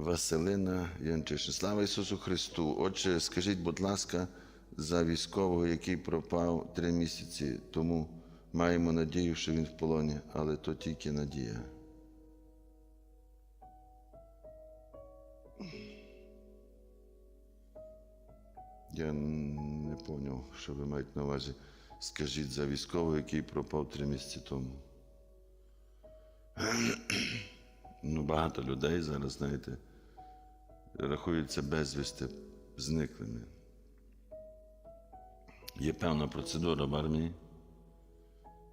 Василина Янчишин. Слава Ісусу Христу! Отже, скажіть, будь ласка, за військового, який пропав три місяці тому, маємо надію, що він в полоні, але то тільки надія. Я не поняв, що ви маєте на увазі. Скажіть за військового, який пропав три місяці тому. Ну, багато людей зараз, знаєте, рахуються безвісти зниклими. Є певна процедура в армії,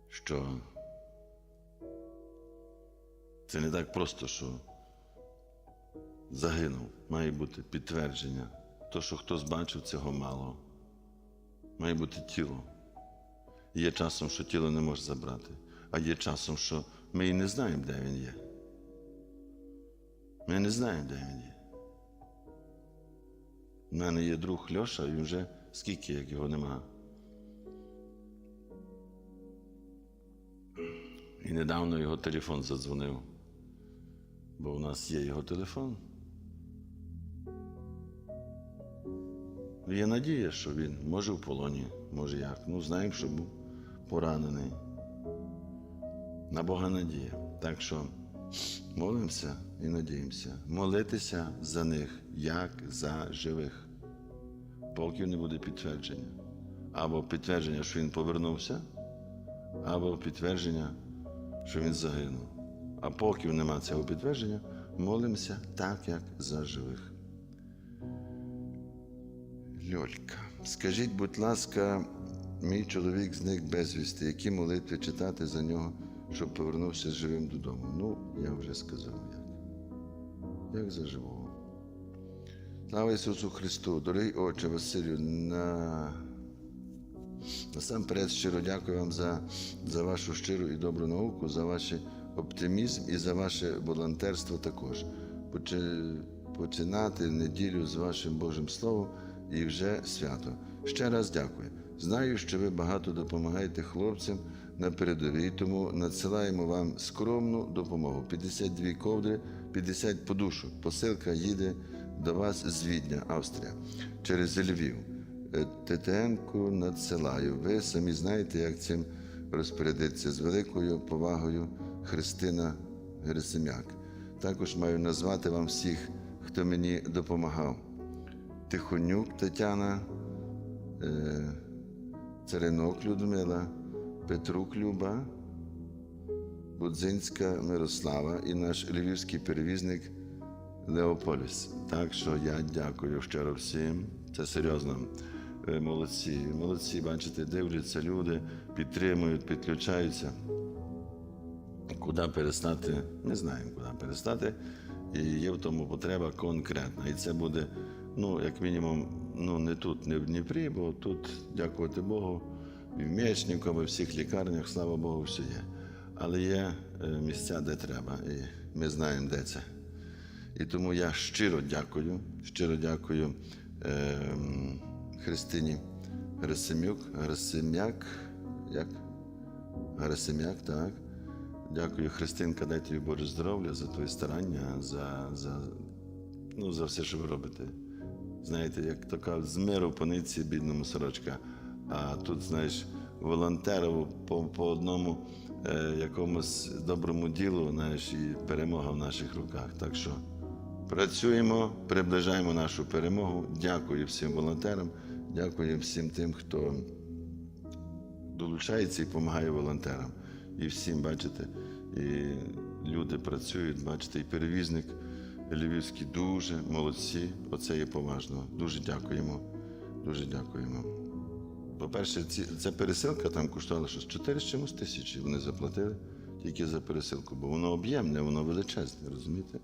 що це не так просто, що загинув. Має бути підтвердження. То, що хтось бачив, цього мало. Має бути тіло. Є часом, що тіло не може забрати, а є часом, що ми і не знаємо, де він є. Ми не знаємо, де він є. У мене є друг Льоша, і вже скільки, як його нема. І недавно його телефон задзвонив, бо у нас є його телефон. Є надія, що він може в полоні, може як. Ну, знаємо, що був поранений. На Бога надія. Так що молимося і надіємося. Молитися за них, як за живих. Поки не буде підтвердження. Або підтвердження, що він повернувся, або підтвердження, що він загинув. А поки нема цього підтвердження, молимося так, як за живих. Льолька, скажіть, будь ласка, мій чоловік зник безвісти, які молитви читати за нього, щоб повернувся живим додому? Ну, я вже сказав, як. Як за живого. Слава Ісусу Христу, дорогий Отче Василю, на... насамперед щиро дякую вам за, за вашу щиру і добру науку, за ваш оптимізм і за ваше волонтерство також. Почи- Починати неділю з вашим Божим Словом і вже свято. Ще раз дякую. Знаю, що ви багато допомагаєте хлопцям на передовій, тому надсилаємо вам скромну допомогу. 52 ковдри, 50 подушок. Посилка їде до вас з Відня, Австрія, через Львів. Е, ТТН-ку надсилаю. Ви самі знаєте, як цим розпорядитися з великою повагою Христина Герасим'як. Також маю назвати вам всіх, хто мені допомагав. Тихонюк Тетяна, е, Царинок Людмила, Петрук Люба, Будзинська Мирослава і наш львівський перевізник Леополіс. Так що я дякую щиро всім. Це серйозно. Е, Молодці, молодці, бачите, дивляться люди, підтримують, підключаються. Куди перестати, не знаємо, куди перестати. І є в тому потреба конкретна. І це буде, ну, як мінімум, ну, не тут, не в Дніпрі, бо тут, дякувати Богу, і в М'ячнику, і в всіх лікарнях, слава Богу, все є. Але є е, місця, де треба, і ми знаємо, де це. І тому я щиро дякую, щиро дякую е, Христині Герасимюк, Герасим'як, як? Герасим'як, так. Дякую, Христинка, дай тобі Боже здоров'я за твої старання, за, за, ну, за все, що ви робите. Знаєте, як така з миру по нитці бідному сорочка. А тут, знаєш, волонтерово по, по одному е, якомусь доброму ділу, знаєш, і перемога в наших руках. Так що працюємо, приближаємо нашу перемогу. Дякую всім волонтерам, дякую всім тим, хто долучається і допомагає волонтерам. І всім, бачите, і люди працюють, бачите, і перевізник львівський дуже молодці. Оце є поважно. Дуже дякуємо. Дуже дякуємо. По-перше, ця пересилка там коштувала щось 4 з чимось тисячі. Вони заплатили тільки за пересилку, бо воно об'ємне, воно величезне, розумієте?